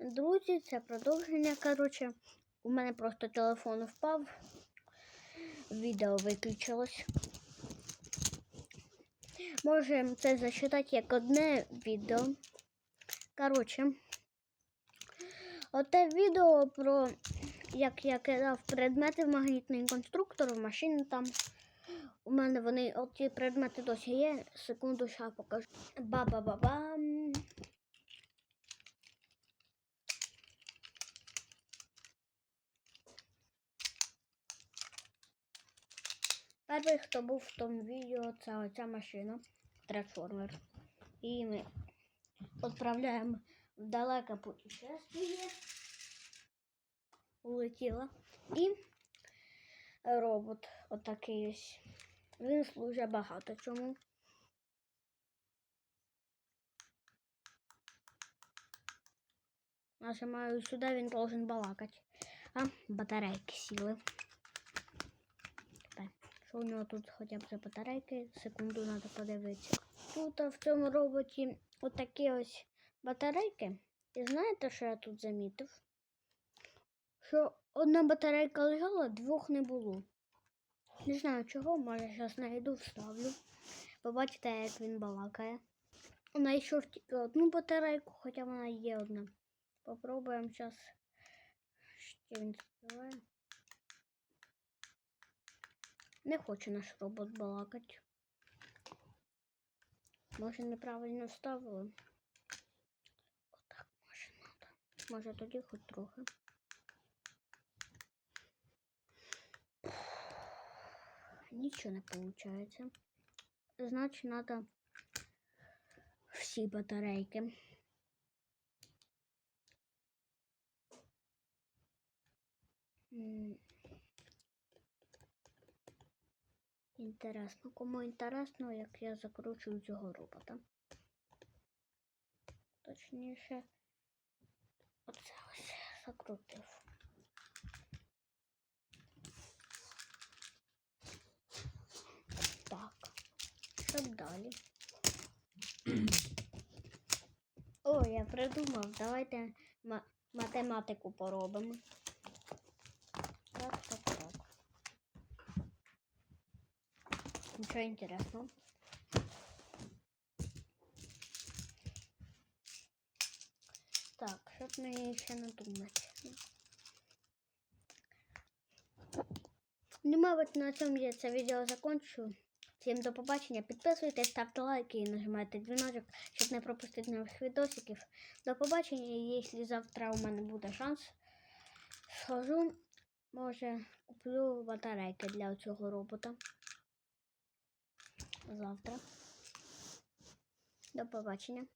Друзі, це продовження. Коротше, у мене просто телефон впав. Відео виключилось. Можемо це засчитати як одне відео. Коротше, оте відео про як я кидав предмети в магнітний конструктор в машині там. У мене вони, от ті предмети досі є. Секунду, ще покажу. Ба-ба-ба-бам. Перший, хто був в тому відео, це оця машина, трансформер. І ми відправляємо в далеке путешествие. Улетіла. І робот отакий ось. Він служить багато чому. Нажимаю сюди, він должен балакати. А батарейки сіли. Що у нього тут хоча б за батарейки? Секунду треба подивитися. Тут в цьому роботі отакі ось батарейки. І знаєте, що я тут замітив? Що одна батарейка лежала, двох не було. Не знаю чого, може зараз знайду, вставлю. Побачите, як він балакає. Знайшов тільки одну батарейку, хоча вона є одна. Попробуємо зараз. Ще він співає. Не хоче наш робот балакати. Може неправильно вставили. Отак може треба. Може тоді хоч трохи. Нічого не виходить. Значить, треба всі батарейки. М. Інтересно, кому інтересно, як я закручую цього робота. Точніше, оце ось закрутив. Так, що далі? О, я придумав. Давайте ма- математику поробимо. Так, так, так. Нічого інтересного. Так, щоб мені ще надумати. Ну, мабуть, на цьому я це відео закончу. Всім до побачення. Підписуйтесь, ставте лайки і нажимайте дзвіночок, щоб не пропустити нових відосиків. До побачення, і якщо завтра у мене буде шанс, схожу, може, куплю батарейки для цього робота. Завтра. До побачення.